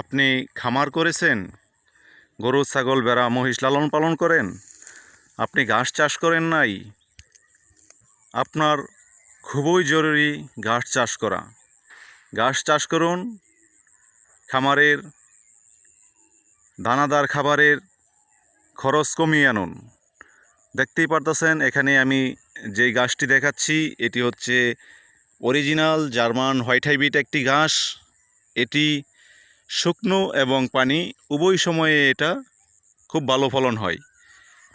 আপনি খামার করেছেন? গরু, ছাগল বেড়া মহিষ লালন পালন করেন? আপনি ঘাস চাষ করেন নাই? আপনার খুবই জরুরি ঘাস চাষ করা। ঘাস চাষ করুন, খামারের দানাদার খাবারের খরচ কমিয়ে আনুন। দেখতেই পারতেছেন, এখানে আমি যেই গাছটি দেখাচ্ছি, এটি হচ্ছে অরিজিনাল জার্মান হোয়াইট হাইব্রিড একটি ঘাস। এটি শুকনো এবং পানি, উভয় সময়ে এটা খুব ভালো ফলন হয়।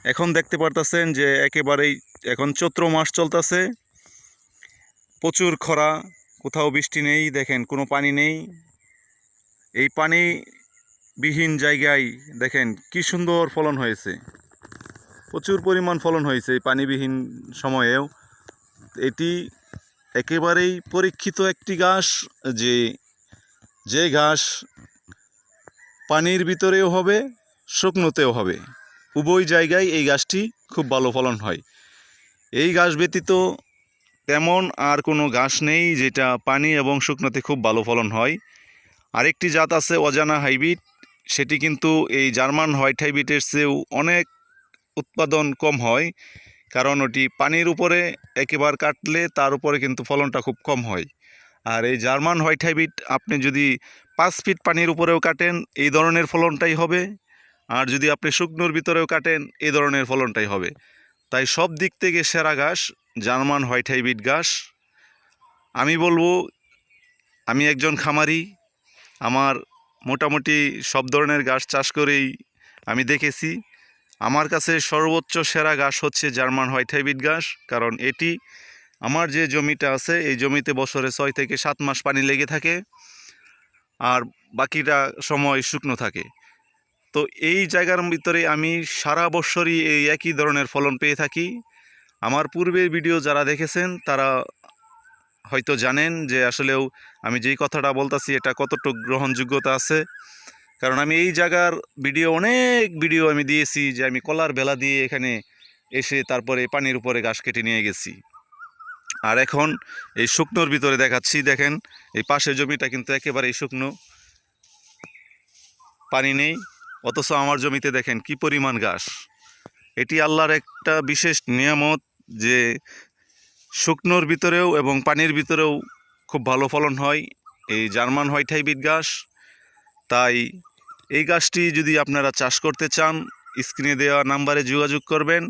এখন দেখতে পারতেছেন যে একেবারেই এখন চৈত্র মাস চলতেছে। প্রচুর খরা, কোথাও বৃষ্টি নেই, দেখেন কোনো পানি নেই। এই পানি বিহীন জায়গায় দেখেন কি সুন্দর ফলন হয়েছে। প্রচুর পরিমাণ ফলন হয়েছে এই পানিবিহীন সময়েও। এটি একেবারেই পরীক্ষিত একটি ঘাস, যে যে ঘাস পানির ভিতরেও হবে, শুকনোতেও হবে। উভয় জায়গায় এই গাছটি খুব ভালো ফলন হয়। এই গাছ ব্যতীত তেমন আর কোনো গাছ নেই যেটা পানি এবং শুকনোতে খুব ভালো ফলন হয়। আরেকটি জাত আছে অজানা হাইব্রিড, সেটি কিন্তু এই জার্মান হোয়াইট হাইব্রিডের চেয়েও অনেক উৎপাদন কম হয়, কারণ ওটি পানির উপরে একেবার কাটলে তার উপরে কিন্তু ফলনটা খুব কম হয়। আর এই জার্মান হোয়াইট হাইব্রিড আপনি যদি পাঁচ ফিট পানির উপরেও কাটেন, এই ধরনের ফলনটাই হবে। আর যদি আপনি শুকনোর ভিতরেও কাটেন, এই ধরনের ফলনটাই হবে। তাই সব দিক থেকে সেরা ঘাস জার্মান হোয়াইট হাইব্রিড ঘাস। আমি বলব, আমি একজন খামারি, আমার মোটামুটি সব ধরনের ঘাস চাষ করেই আমি দেখেছি। আমার কাছে সর্বোচ্চ সেরা ঘাস হচ্ছে জার্মান হোয়াইট হাইব্রিড ঘাস, কারণ এটি আমার যে জমিটা আছে, এই জমিতে বছরে ছয় থেকে সাত মাস পানি লেগে থাকে আর বাকিটা সময় শুকনো থাকে। তো এই জায়গার ভিতরে আমি সারা বছরই এই একই ধরনের ফলন পেয়ে থাকি। আমার পূর্বের ভিডিও যারা দেখেছেন, তারা হয়তো জানেন যে আসলেও আমি যেই কথাটা বলতাছি, এটা কতটুক গ্রহণযোগ্যতা আছে। কারণ আমি এই জায়গার ভিডিও, অনেক ভিডিও আমি দিয়েছি যে আমি কলার বেলা দিয়ে এখানে এসে তারপরে পানির উপরে ঘাস কেটে নিয়ে গেছি। আর এখন এই শুকনোর ভিতরে দেখাচ্ছি, দেখেন, এই পাশের জমিটা কিন্তু একেবারেই শুকনো। পানি নেই, অথচ আমার জমিতে দেখেন কি পরিমাণ ঘাস। এটি আল্লাহর একটা বিশেষ নিয়ামত যে শুকনোর ভিতরেও এবং পানির ভিতরেও খুব ভালো ফলন হয়। এই জার্মান হোয়াইট হাইব্রিড ঘাস। তাই এই গাছটি যদি আপনারা চাষ করতে চান, স্ক্রিনে দেওয়া নাম্বারে যোগাযোগ করবেন।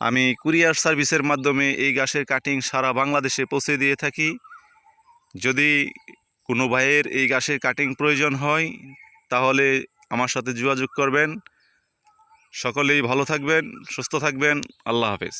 আমি কুরিয়ার সার্ভিসের মাধ্যমে এই গাছের কাটিং সারা বাংলাদেশে পৌঁছে দিয়ে থাকি। যদি কোনো ভাইয়ের এই গাছের কাটিং প্রয়োজন হয়, তাহলে আমার সাথে যোগাযোগ করবেন। সকলেই ভালো থাকবেন, সুস্থ থাকবেন। আল্লাহ হাফেজ।